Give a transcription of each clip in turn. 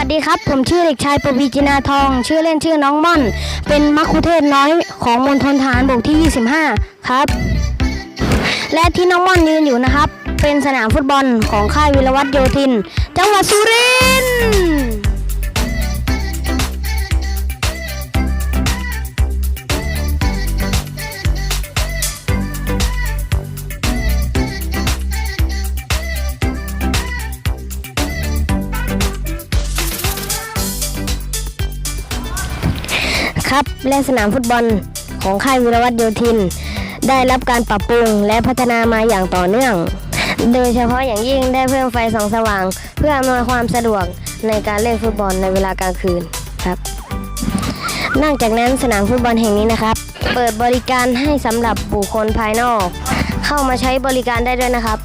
วัสดีครับ ผมชื่อเด็กชายปวีจินาทอง ชื่อเล่นชื่อน้องม่อน เป็นมัคคุเทศน้อยของมณฑลฐานบกที่ 25 ครับ และที่น้องม่อนยืนอยู่นะครับ เป็นสนามฟุตบอลของค่ายวิรวัตรโยธิน จังหวัดสุรินทร์ ครับ และสนามฟุตบอลของค่ายวิรวัตรโยธิน ได้รับการปรับปรุงและพัฒนามาอย่างต่อเนื่อง โดยเฉพาะอย่างยิ่งได้เพิ่มไฟส่องสว่าง เพื่ออำนวยความสะดวกในการเล่นฟุตบอลในเวลากลางคืนครับนอกจากนั้นสนามฟุตบอลแห่งนี้นะครับ เปิดบริการให้สำหรับบุคคลภายนอก เข้ามาใช้บริการได้ด้วยนะครับ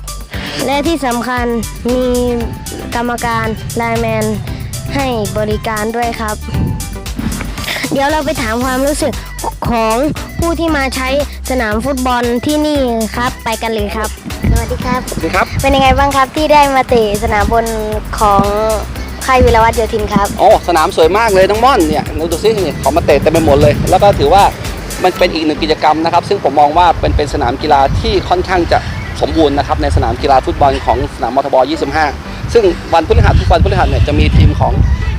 และที่สำคัญมีกรรมการไลแมนให้บริการด้วยครับ เดี๋ยวเราไปถามความรู้สึกของผู้ที่มาใช้สนามฟุตบอลที่นี่ครับ ไปกันเลยครับ สวัสดีครับ สวัสดีครับ เป็นยังไงบ้างครับที่ได้มาเตะสนามบนของค่ายวิรวัตโยธินครับ โอ้สนามสวยมากเลยน้องม่อนเนี่ยดูดูซินี่เขามาเตะเต็มไปหมดเลย แล้วก็ถือว่ามันเป็นอีกหนึ่งกิจกรรมนะครับ ซึ่งผมมองว่าเป็นเป็นสนามกีฬาที่ค่อนข้างจะสมบูรณ์นะครับในสนามกีฬาฟุตบอลของสนามมทบ 25 ซึ่งวันพฤหัสทุกวันพฤหัสเนี่ยจะมีทีมของ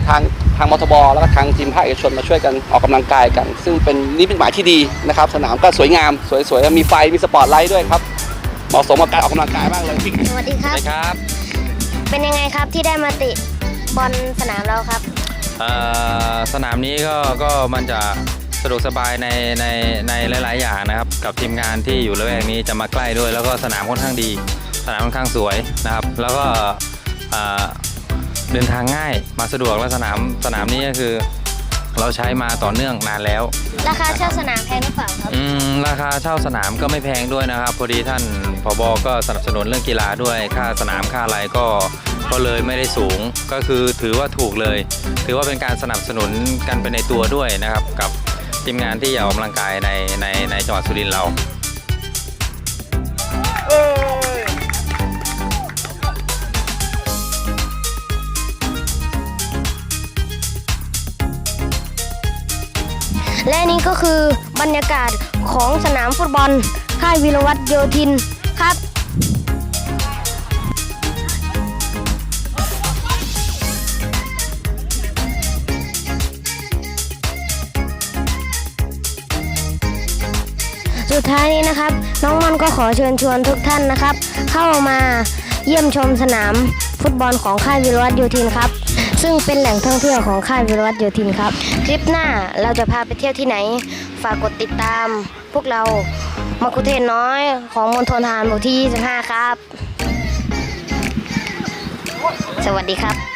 ทาง ทางมทบแล้วก็ทางทีมภาคเอกชนมาช่วยกันออกกำลังกายกัน ซึ่งเป็นนี่เป็นหมายที่ดีนะครับ สนามก็สวยงาม สวยๆ มีไฟมีสปอตไลท์ด้วยครับเหมาะสมกับการออกกำลังกายมากเลยสวัสดีครับครับ เป็นยังไงครับที่ได้มาเตะบอลสนามเราครับเอ่อสนามนี้ก็ก็มันจะสะดวกสบายในในในหลาย ๆ อย่างนะครับ กับทีมงานที่อยู่ละแวกนี้จะมาใกล้ด้วย แล้วก็สนามค่อนข้างดี สนามค่อนข้างสวยนะครับ แล้วก็ เอ่อเดินทางง่ายมาสะดวกและสนามสนามนี้ก็คือ เราใช้มาต่อเนื่องนานแล้ว ราคาเช่าสนามแพงหรือเปล่าครับ อืมราคาเช่าสนามก็ไม่แพงด้วยนะครับ พอดีท่านผบก็สนับสนุนเรื่องกีฬาด้วยค่าสนามค่าอะไรก็ก็เลยไม่ได้สูงก็คือถือว่าถูกเลย ถือว่าเป็นการสนับสนุนกันไปในตัวด้วยนะครับ กับทีมงานที่อยากออกกำลังกายในในในจังหวัดสุรินทร์เรา และนี่ก็คือบรรยากาศของสนามฟุตบอล ค่ายวิรวัตโยธินครับสุดท้ายนี้นะครับ น้องมอนก็ขอเชิญชวนทุกท่านนะครับ เข้ามาเยี่ยมชมสนามฟุตบอลของค่ายวิรวัตโยธินครับ ซึ่งเป็นแหล่งท่องเที่ยวของค่ายวิรวัตโยธินครับ คลิปหน้าเราจะพาไปเที่ยวที่ไหน ฝากกดติดตาม พวกเรามาคุเทศน้อยของมณฑลทหารบกที่ 25 ครับ สวัสดีครับ